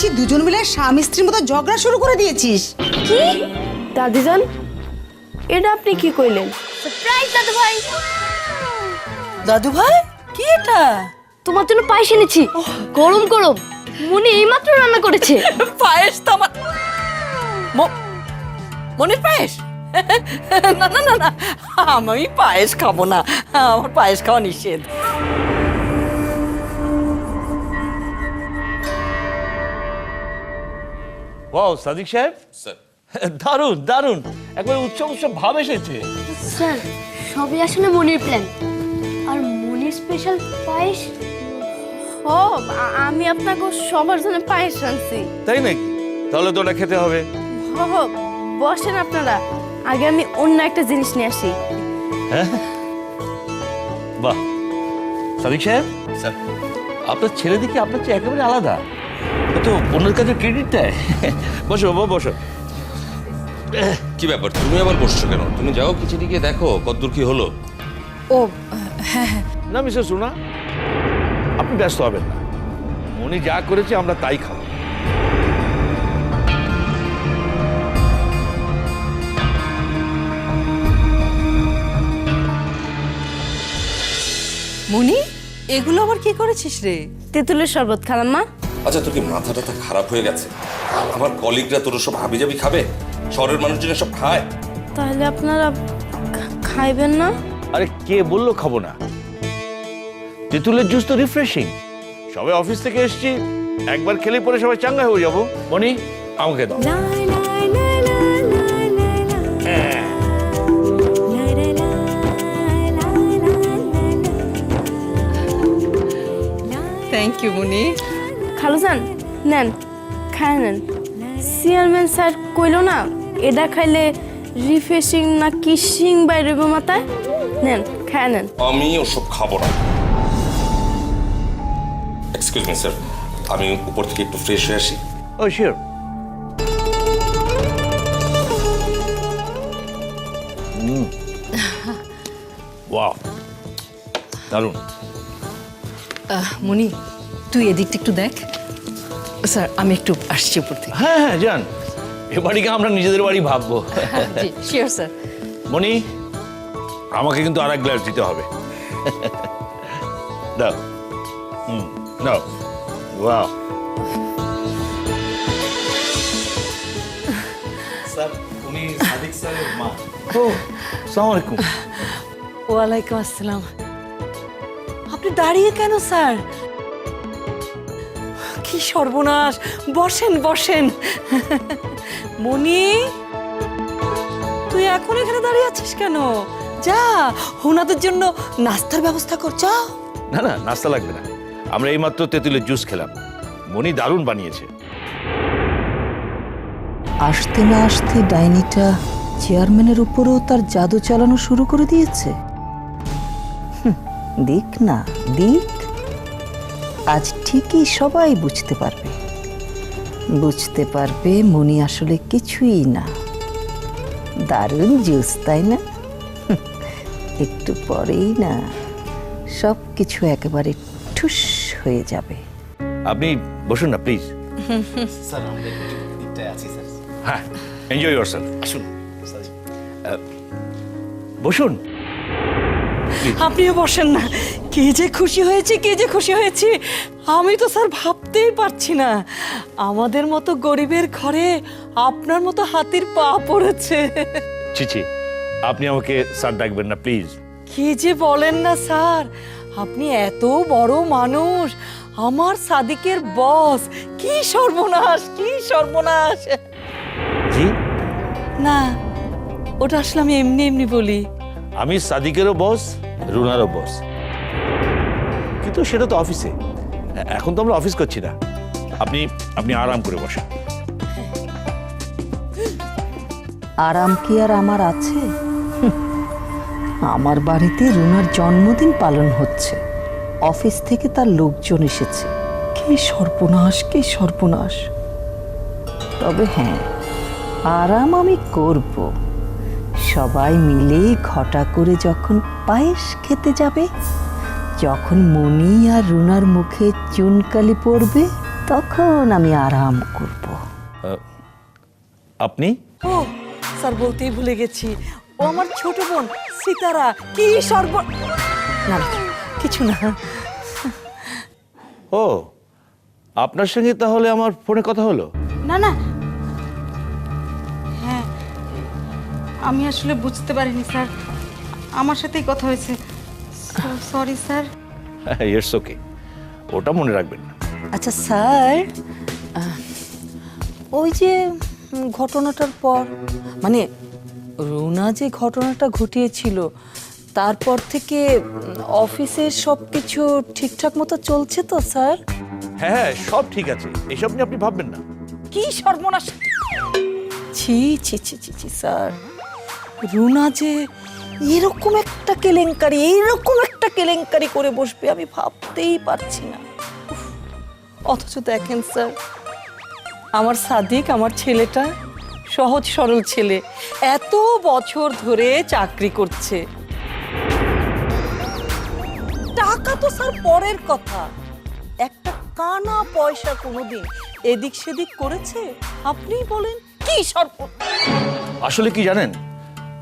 দেখছি দুজন মিলে স্বামী স্ত্রীর মতো ঝগড়া শুরু করে দিয়েছিস। কি? দাদিজান এটা আপনি কি কইলেন? সারপ্রাইজ দাদু ভাই দাদু ভাই কি এটা? তোমার জন্য পায়েস এনেছি। গরম গরম। মনে এইমাত্র রান্না করেছে। পায়েস তো আমার ম- পায়েস? না না না না। আমি পায়েস খাব না। আমার পায়েস খাওয়া নিষেধ। ওয়াও সাদিক সাহেব দারুণ দারুণ একবার উৎসব উৎসব ভাব এসেছে। স্যার সবই আসলে মনির প্ল্যান আর মনির স্পেশাল পায়েস? ও আমি আপনাকে সবার জন্য পায়েস রাঁধছি তাই নাকি? তাহলে তো ওটা খেতে হবে। হো হো বসেন আপনারা। আগে আমি অন্য একটা জিনিস নিয়ে আসি। বাহ। সাদিক সাহেব? স্যার আপনার ছেলে দিকে আপনার চেয়ে একেবারে আলাদা। তো অন্যের কাছে ক্রেডিট দেয়। বসো বাবা বসো। কি ব্যাপার? তুমি আবার বসছো কেন? তুমি যাও কিচেনে গিয়ে দেখো কতদূর কি হলো। ও হ্যাঁ। না মিসেস সোনা আপনি ব্যস্ত হবেন না। উনি যা করেছে আমরা তাই খাব। মুনি এগুলো আবার কি করেছিস রে? তেঁতুলের শরবত খালাম্মা। আচ্ছা তোর কি মাথা টাথা খারাপ হয়ে গেছে আমার কলিগরা তোর সব হাবি জাবি খাবে শহরের মানুষজন সব খায় তাহলে আপনারা খাইবেন না আরে কে বলল খাব না তেঁতুলের জুস তো রিফ্রেশিং সবাই অফিস থেকে এসেছি একবার খেলে পরে সবাই চাঙ্গা হয়ে যাব মনি আমাকে দাও থ্যাংক ইউ মুনি খালুজান নেন খায় নেন। চেয়ারম্যান স্যার কইলো না এটা খাইলে রিফ্রেশিং না কিসিং বাইরে মাথায়? নেন খায় নেন। আমি ওসব খাব না। এক্সকিউজ মি স্যার আমি উপর থেকে একটু ফ্রেশ হয়ে আসি। ও শিওর ওয়াও দারুণ। মুনি তুই এদিকটা একটু দেখ। স্যার আমি একটু আসছি উপর থেকে। হ্যাঁ হ্যাঁ যান। এ বাড়িকে আমরা নিজেদের বাড়ি ভাববো। শিওর স্যার মনি আমাকে কিন্তু আর এক গ্লাস দিতে হবে। দাও। হুম দাও। ওয়াও স্যার উনি সাদিক স্যারের মা। ও আলাইকুম। ওয়ালাইকুম আসসালাম। আপনি দাঁড়িয়ে কেন স্যার? সর্বনাশ। বসেন বসেন। মনি তুই এখন এখানে দাঁড়িয়ে আছিস কেন? যা ওনাদের জন্য নাস্তার ব্যবস্থা কর যা। না না নাস্তা লাগবে না। আমরা এইমাত্র তেঁতুলের জুস খেলাম। মনি দারুণ বানিয়েছে। আসতে না আসতে ডাইনিটা চেয়ারম্যানের উপরেও তার জাদু চালানো শুরু করে দিয়েছে। দিক না দিক। আজ ঠিকই সবাই বুঝতে পারবে। বুঝতে পারবে মনি আসলে কিছুই না। দারুণ জুস তাই না? একটু পরেই না সব কিছু একেবারে ঠুস হয়ে যাবে। আপনি বসুন না প্লিজ স্যার আছি স্যার। হ্যাঁ এনজয় ইয়োর আসুন। বসুন। আপনিও বসেন না। কে যে খুশি হয়েছে কে যে খুশি হয়েছে আমি তো স্যার ভাবতেই পারছি না। আমাদের মতো গরিবের ঘরে আপনার মতো হাতির পা পড়েছে। ছি আপনি আমাকে স্যার ডাকবেন না প্লিজ। কি যে বলেন না স্যার আপনি এত বড় মানুষ আমার সাদিকের বস কি সর্বনাশ কি সর্বনাশ। জি? না ওটা আসলে আমি এমনি এমনি বলি। আমি সাদিকেরও বস রুনারও বস। কিন্তু সেটা তো অফিসে এখন তো আমরা অফিস করছি না। আপনি আপনি আরাম করে বসেন। আরাম কি আর আমার আছে? আমার বাড়িতে রুনার জন্মদিন পালন হচ্ছে। অফিস থেকে তার লোকজন এসেছে। কি সর্বনাশ কি সর্বনাশ? তবে হ্যাঁ আরাম আমি করব। সবাই মিলে ঘটা করে যখন পায়েস খেতে যাবে যখন মনি আর রুনার মুখে চুনকালি পড়বে তখন আমি আরাম করব। আপনি? ও স্যার বলতেই ভুলে গেছি। ও আমার ছোট বোন সিতারা। কি সর্ব না না, কিছু না। ও আপনার সঙ্গে তাহলে আমার ফোনে কথা হলো? না না। হ্যাঁ আমি আসলে বুঝতে পারিনি স্যার। আমার সাথেই কথা হয়েছে। সরি স্যার ইটস ওকে ওটা মনে রাখবেন না। আচ্ছা স্যার ওই যে ঘটনাটার পর মানে রুনা যে ঘটনাটা ঘটিয়েছিল তারপর থেকে অফিসের সব কিছু ঠিকঠাক মতো চলছে তো স্যার? হ্যাঁ হ্যাঁ সব ঠিক আছে। এসব নিয়ে আপনি ভাববেন না। কি সর্বনাশ! ছি ছি ছি ছি ছি স্যার। রুনা যে এরকম একটা কেলেঙ্কারি এইরকম একটা কেলেঙ্কারি করে বসবে, আমি ভাবতেই পারছি না। অথচ দেখেন স্যার, আমার সাদিক, আমার ছেলেটা সহজ সরল ছেলে, এত বছর ধরে চাকরি করছে। টাকা তো স্যার পরের কথা। একটা কানা পয়সা কোনোদিন এদিক সেদিক করেছে? আপনিই বলেন, কি সর্ব আসলে কি জানেন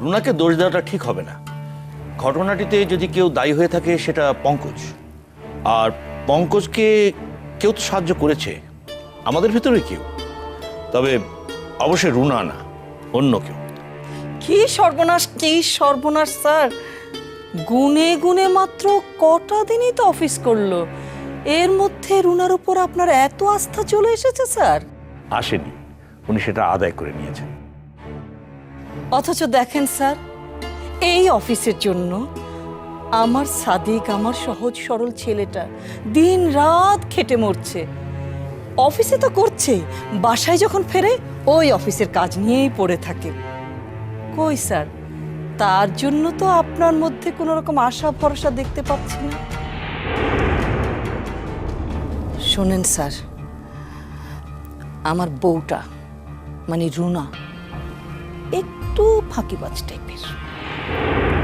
রুনাকে দোষ দেওয়াটা ঠিক হবে না। ঘটনাটিতে যদি কেউ দায়ী হয়ে থাকে সেটা পঙ্কজ। আর পঙ্কজকে কেউ তো সাহায্য করেছে আমাদের ভিতরে কেউ। তবে অবশ্যই রুনা না অন্য কেউ। কি সর্বনাশ কি সর্বনাশ স্যার। গুনে গুনে মাত্র কটা দিনই তো অফিস করল। এর মধ্যে রুনার উপর আপনার এত আস্থা চলে এসেছে স্যার। আসেনি। উনি সেটা আদায় করে নিয়েছেন। অথচ দেখেন স্যার, এই অফিসের জন্য আমার সাদিক, আমার সহজ সরল ছেলেটা দিন রাত খেটে মরছে। অফিসে তো করছে, বাসায় যখন ফেরে ওই অফিসের কাজ নিয়েই পড়ে থাকে। কই স্যার, তার জন্য তো আপনার মধ্যে কোনো রকম আশা, ভরসা দেখতে পাচ্ছি না। শোনেন স্যার, আমার বউটা মানে রুনা একটু ফাঁকিবাজ টাইপের।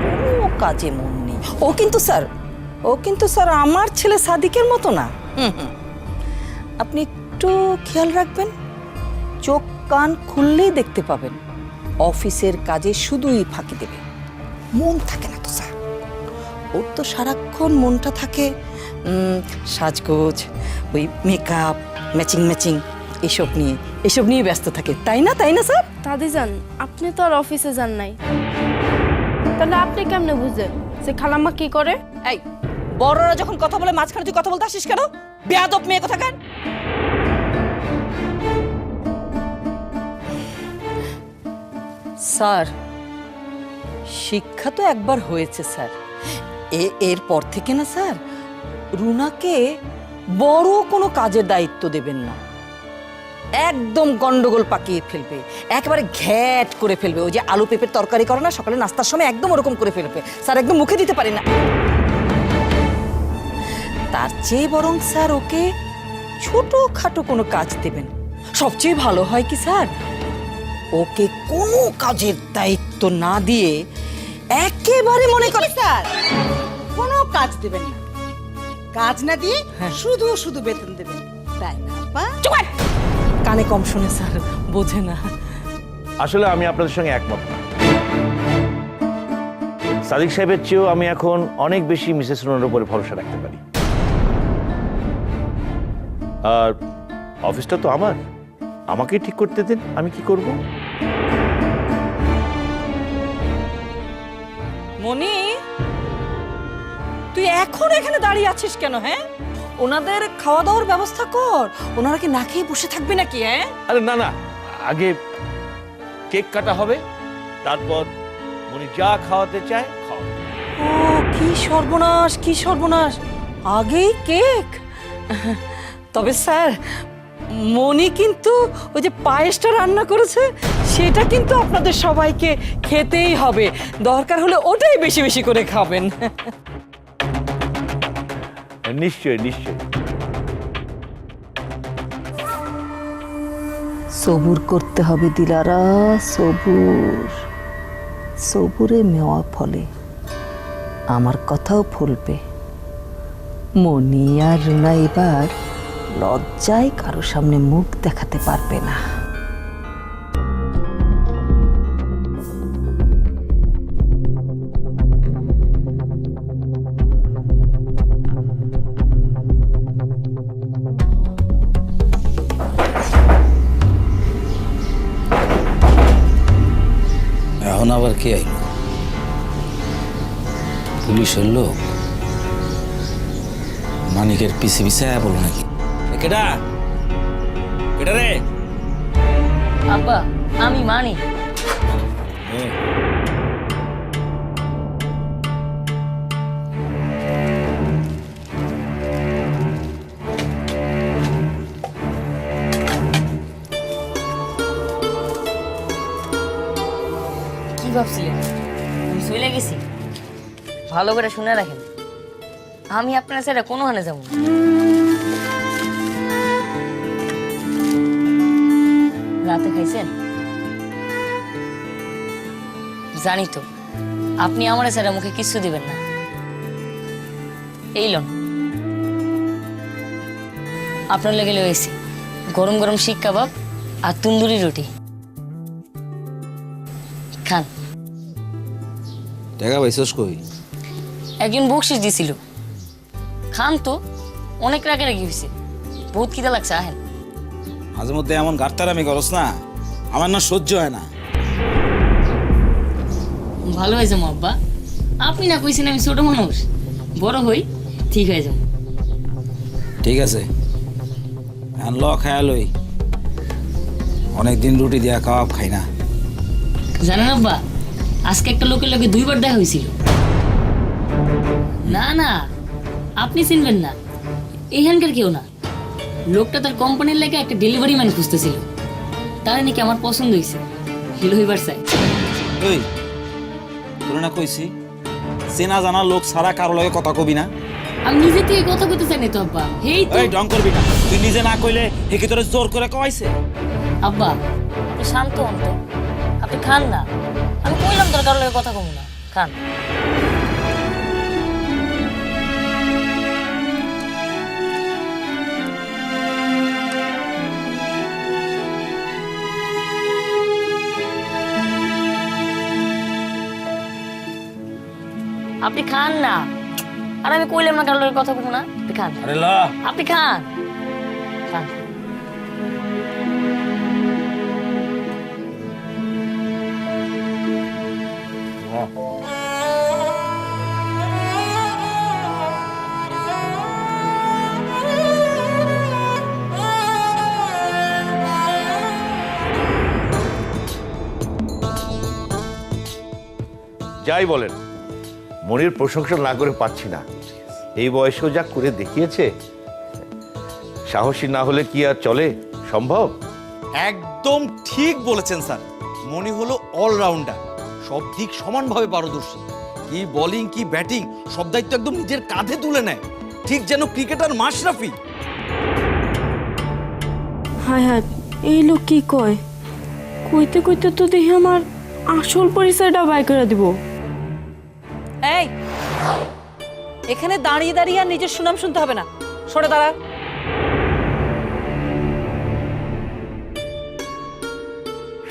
কোনো কাজে মন নেই। ও কিন্তু স্যার, ও কিন্তু স্যার আমার ছেলে সাদিকের মতো না। আপনি একটু খেয়াল রাখবেন, চোখ কান খুললেই দেখতে পাবেন, অফিসের কাজে শুধুই ফাঁকি দেবে। মন থাকে না তো স্যার। ওর তো সারাক্ষণ মনটা থাকে সাজগোজ, ওই মেকআপ ম্যাচিং ম্যাচিং এসব নিয়ে এসব নিয়ে ব্যস্ত থাকে। তাই না তাই না স্যার? দাদি যান আপনি তো আর অফিসে যান নাই। তাহলে আপনি কেমনে বুঝলেন যে খালাম্মা কি করে? এই বড়রা যখন কথা বলে মাঝখানে তুই কথা বলতে আসিস কেন? বেয়াদব মেয়ে কথা কেন স্যার শিক্ষা তো একবার হয়েছে স্যার। এ এরপর থেকে না স্যার রুনাকে বড় কোনো কাজের দায়িত্ব দেবেন না। একদম গন্ডগোল পাকিয়ে ফেলবে। একেবারে ঘ্যাট করে ফেলবে। ওই যে আলু পেঁপের তরকারি করে না সকালে নাস্তার সময় একদম ওরকম করে ফেলবে। স্যার একদম মুখে দিতে পারে না। তার চেয়ে বরং স্যার ওকে ছোটখাটো কোনো কাজ দেবেন। সবচেয়ে ভালো হয় কি স্যার? ওকে কোনো কাজের দায়িত্ব না দিয়ে একেবারে মনে করে স্যার? কোনো কাজ দেবেন না। কাজ না দিয়ে শুধু শুধু বেতন দেবেন। তাই না চুপ! কানে কম শুনে স্যার। বোঝে না। আসলে আমি আপনাদের সঙ্গে একমত না। সাদিক সাহেবের চেয়েও আমি এখন অনেক বেশি মিসেস রুনার উপরে ভরসা রাখতে পারি। আর অফিসটা তো আমার। আমাকেই ঠিক করতে দিন আমি কি করব? মনি তুই এখন এখানে দাঁড়িয়ে আছিস কেন হ্যাঁ? ওনাদের খাওয়া দাওয়ার ব্যবস্থা কর। ওনারা কি না খেয়ে বসে থাকবে নাকি হ্যাঁ আরে না না আগে কেক কাটা হবে তারপর উনি যা খাওয়াতে চায় খাও ও কি সর্বনাশ কি সর্বনাশ। আগেই কেক। তবে স্যার মনি কিন্তু ওই যে পায়েসটা রান্না করেছে সেটা কিন্তু আপনাদের সবাইকে খেতেই হবে। দরকার হলে ওটাই বেশি বেশি করে খাবেন। নিশ্চয়ই নিশ্চয়ই। সবুর করতে হবে দিলারা, সবুর। সবুরে মেওয়া ফলে। আমার কথাও ফলবে। মনি আর রুনা এবার লজ্জায় কারও সামনে মুখ দেখাতে পারবে না। কে আইল? পুলিশের লোক? মানিকের পিছে পিছে আয়া বলো নাকি? কেটা কেডা? কেডা রে? আব্বা আমি মানি ভাবছিলেন গেছি। ভালো করে শুনে রাখেন। আমি আপনার সেটা কোনো হানে যাব। রাতে খাইছেন? জানি তো, আপনি আমার সেটা মুখে কিচ্ছু দিবেন না। এই লোন। আপনার লেগে লয়েছি গরম গরম শিক কাবাব আর তন্দুরি রুটি। টাকা পাইছস কই? একজন বকশিস দিছিল। খান তো অনেক রাগে রাগি হয়েছে বহুত খিদা লাগছে আহেন। মাঝে মধ্যে এমন গাড়তারামি করস না আমার না সহ্য হয় না। ভালো হয়েছে আব্বা। আপনি না কইছেন আমি ছোট মানুষ। বড় হই ঠিক হয়ে যাব। ঠিক আছে। এখন ল খায়া লই। অনেকদিন রুটি দিয়া কাবাব খাই না। জানেন আব্বা আজকে একটা লোকের লোকে দুইবার দেখা হয়েছিল। না না আপনি চিনবেন না। এইখানকার কেউ না। লোকটা তার কোম্পানির লেগে একটা ডেলিভারি ম্যান খুঁজতেছিল। তার নাকি আমার পছন্দ হয়েছে। হিলো হইবার চাই। ওই তোর না কইছি চেনা জানা লোক সারা কারও লগে কথা কবি না। আমি নিজে থেকে কথা কইতে চাই না তো আব্বা। হেই তো। এই ঢং করবি না। তুই নিজে না কইলে হে কি তোরে জোর করে কইছে আব্বা শান্ত হন তো। আপনি খান না। আমি কইলাম তোর কারোর লগে কথা কমু না। খান। আপনি খান না। আর আমি কইলাম না কারোর কথা কমু না। আপনি খান। আরে ল। আপনি খান। খান। যাই বলেন, মনির প্রশংসা না করে পাচ্ছি না। এই বয়সেও যা করে দেখিয়েছে, সাহসী না হলে কি আর চলে? সম্ভব? একদম ঠিক বলেছেন স্যার। মনি হলো অলরাউন্ডার সব দিক সমানভাবে পারদর্শী। কি বোলিং কি ব্যাটিং সব দায়িত্ব একদম নিজের কাঁধে তুলে নেয়। ঠিক যেন ক্রিকেটার মাশরাফি। হায় হায় এই লোক কি কয়? কইতে কইতে তো দেখি আমার আসল পরিচয়টা বাই করে দিব। এই এখানে দাঁড়িয়ে দাঁড়িয়ে আর নিজের সুনাম শুনতে হবে না। সরে দাঁড়া।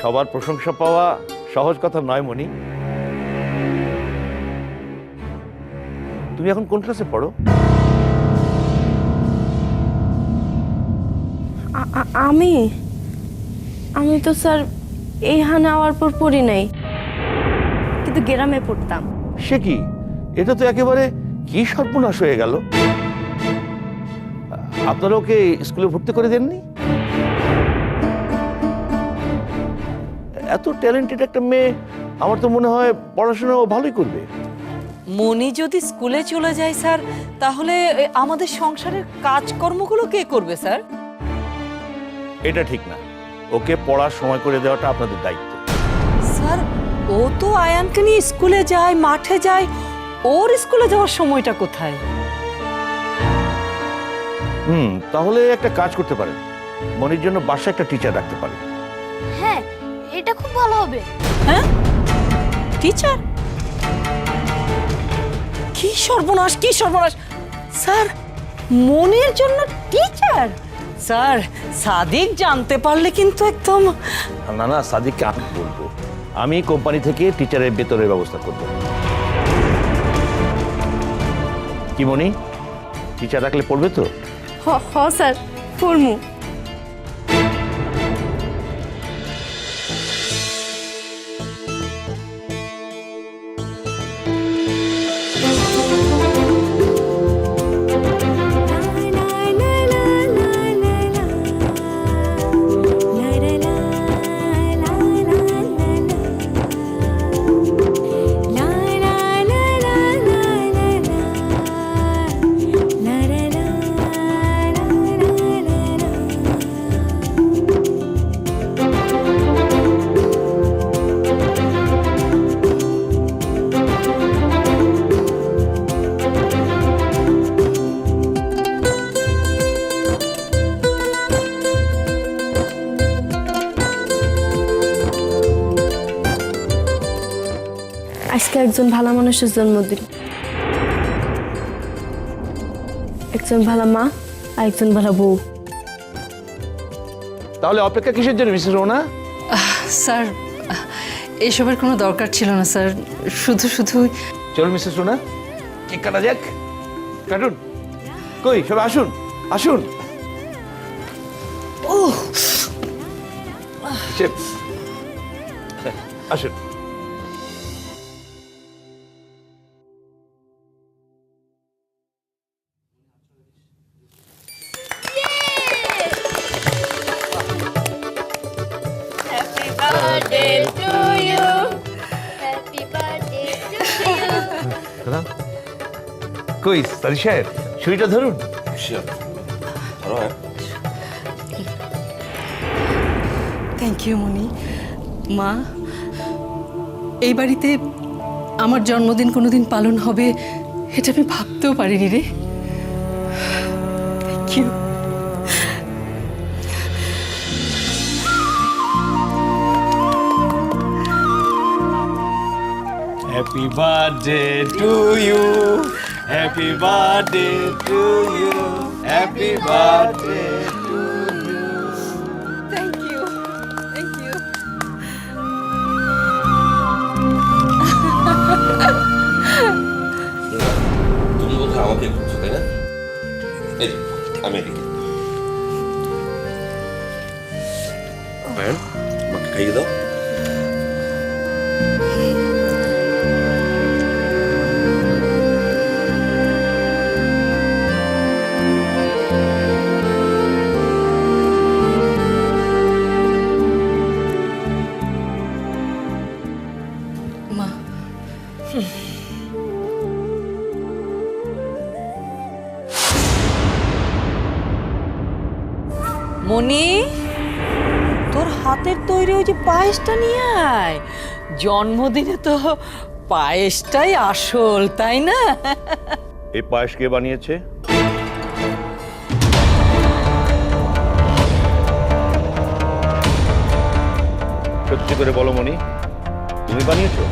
সবার প্রশংসা পাওয়া সহজ কথা নয় মনি তুমি এখন কোন ক্লাসে পড়ো? আমি? আমি তো স্যার এইখানে আওয়ার পর পড়ি নাই। কিন্তু গ্রামে পড়তাম। সে কি? এটা তো একেবারে কি সর্বনাশ হয়ে গেল? আপনারা ওকে স্কুলে ভর্তি করে দেননি? এত ট্যালেন্টেড একটা মেয়ে আমার তো মনে হয় পড়াশোনা ও ভালোই করবে। মনি যদি স্কুলে চলে যায় স্যার তাহলে আমাদের সংসারের কাজকর্মগুলো কে করবে স্যার? এটা ঠিক না। ওকে পড়ার সময় করে দেওয়াটা আপনাদের দায়িত্ব। স্যার ও তো আয়ানকে নিয়ে স্কুলে যায় মাঠে যায়। ওর স্কুলে যাওয়ার সময়টা কোথায়? হুম তাহলে একটা কাজ করতে পারেন। মনির জন্য বাসায় একটা টিচার রাখতে পারেন। হ্যাঁ এটা খুব ভালো হবে। হ্যাঁ? টিচার? কি সর্বনাশ কি সর্বনাশ। স্যার মনের জন্য টিচার। স্যার সাদিক জানতে পারলে কিন্তু একদম না না সাদিককে আমি বলব। আমি কোম্পানি থেকে টিচারের বেতনের ব্যবস্থা করব। কি মনি টিচার রাখলে পড়বে তো? হ হ স্যার পড়মু। একজন ভালো মানুষের জন্মদিন। একজন ভালো মা আর একজন ভালো বউ। তাহলে অপেক্ষা কিসের জন্য মিসেস রোনা স্যার এসবের কোনো দরকার ছিল না স্যার। শুধু শুধু চলুন মিসেস রোনা কেক কাটা যাক কাটুন। কই সব আসুন আসুন। ও আসুন। কই সারি সাহেব ছুরিটা ধরুন। থ্যাংক ইউ মনি মা এই বাড়িতে আমার জন্মদিন কোনোদিন পালন হবে এটা আমি ভাবতেও পারিনি রে। Thank you happy birthday to you happy birthday to you happy birthday thank you thank you তুমি বোধ আমাকে খুঁজছো তাই না? এই যে, আমি এদিকে। হ্যাঁ আমাকে খাইয়ে দাও। মনি, তোর হাতের তৈরি ওই যে পায়েসটা নিয়ে আয়। জন্মদিনে তো পায়েসটাই আসল, তাই না? এই পায়েস কে বানিয়েছে? সত্যি করে বলো মনি, তুমি বানিয়েছো?